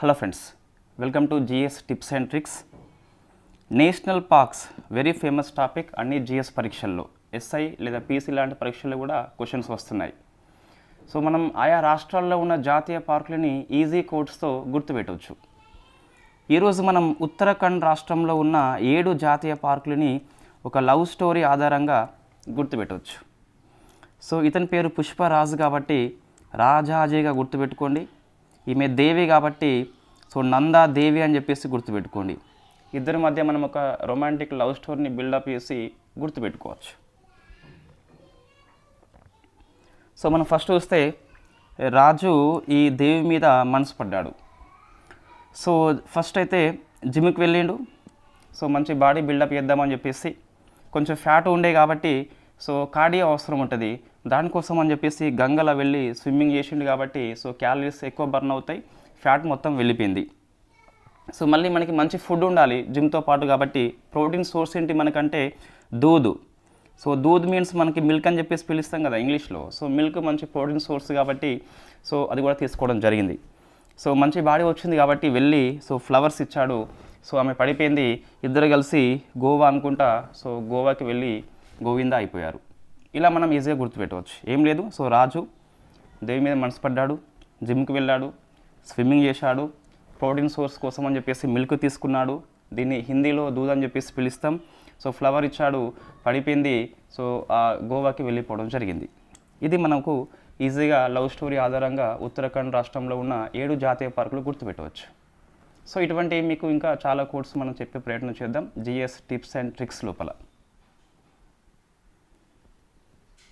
Hello friends welcome to GS tips and tricks. National parks very famous topic అన్ని GS పరీక్షల్లో SI లేదా PC లాంటి పరీక్షల్లో కూడా క్వశ్చన్స్ వస్తున్నాయి. సో మనం ఆయా రాష్ట్రాల్లో ఉన్న జాతీయ పార్కులని ఈజీ కోడ్స్తో గుర్తుపెట్టవచ్చు ఈరోజు మనం ఉత్తరాఖండ్ రాష్ట్రంలో ఉన్న ఏడు జాతీయ పార్కులని ఒక లవ్ స్టోరీ ఆధారంగా గుర్తుపెట్టవచ్చు సో ఇతని పేరు పుష్పరాజు కాబట్టి రాజాజీగా గుర్తుపెట్టుకోండి. ఈమె దేవి కాబట్టి సో నందా దేవి అని చెప్పేసి గుర్తుపెట్టుకోండి. ఇద్దరి మధ్య మనం ఒక రొమాంటిక్ లవ్ స్టోరీని బిల్డప్ చేసి గుర్తుపెట్టుకోవచ్చు. సో మనం ఫస్ట్ చూస్తే రాజు ఈ దేవి మీద మనసు పడ్డాడు. సో ఫస్ట్ అయితే జిమ్కి వెళ్ళిండు. సో మంచి బాడీ బిల్డప్ చేద్దామని చెప్పేసి కొంచెం ఫ్యాట్ ఉండే కాబట్టి సో కార్డియో అవసరం ఉంటుంది. దానికోసం అని చెప్పేసి గంగలో వెళ్ళి స్విమ్మింగ్ చేసిండు కాబట్టి సో క్యాలరీస్ ఎక్కువ బర్న్ అవుతాయి. ఫ్యాట్ మొత్తం వెళ్ళిపోయింది. సో మళ్ళీ మనకి మంచి ఫుడ్ ఉండాలి జిమ్తో పాటు కాబట్టి ప్రోటీన్ సోర్స్ ఏంటి మనకంటే దూద్. సో దూద్ మీన్స్ మనకి మిల్క్ అని చెప్పేసి పిలుస్తాం కదా ఇంగ్లీష్లో. సో మిల్క్ మంచి ప్రోటీన్ సోర్స్ కాబట్టి సో అది కూడా తీసుకోవడం జరిగింది. సో మంచి బాడీ వచ్చింది కాబట్టి వెళ్ళి సో ఫ్లవర్స్ ఇచ్చాడు. సో ఆమె పడిపోయింది. ఇద్దరు కలిసి గోవా అనుకుంటా. సో గోవాకి వెళ్ళి గోవిందా అయిపోయారు. ఇలా మనం ఈజీగా గుర్తుపెట్టవచ్చు ఏం లేదు. సో రాజు దేవి మీద మనసు పడ్డాడు జిమ్కి వెళ్ళాడు స్విమ్మింగ్ చేశాడు ప్రోటీన్ సోర్స్ కోసం అని చెప్పేసి మిల్క్ తీసుకున్నాడు దీన్ని హిందీలో దూద్ అని చెప్పేసి పిలుస్తాం. సో ఫ్లవర్ ఇచ్చాడు పడిపోయింది. సో ఆ గోవాకి వెళ్ళిపోవడం జరిగింది. ఇది మనకు ఈజీగా లవ్ స్టోరీ ఆధారంగా ఉత్తరాఖండ్ రాష్ట్రంలో ఉన్న ఏడు జాతీయ పార్కులు గుర్తుపెట్టవచ్చు సో ఇటువంటి మీకు ఇంకా చాలా కోర్స్ మనం చెప్పే ప్రయత్నం చేద్దాం. జిఎస్ టిప్స్ అండ్ ట్రిక్స్ లోపల.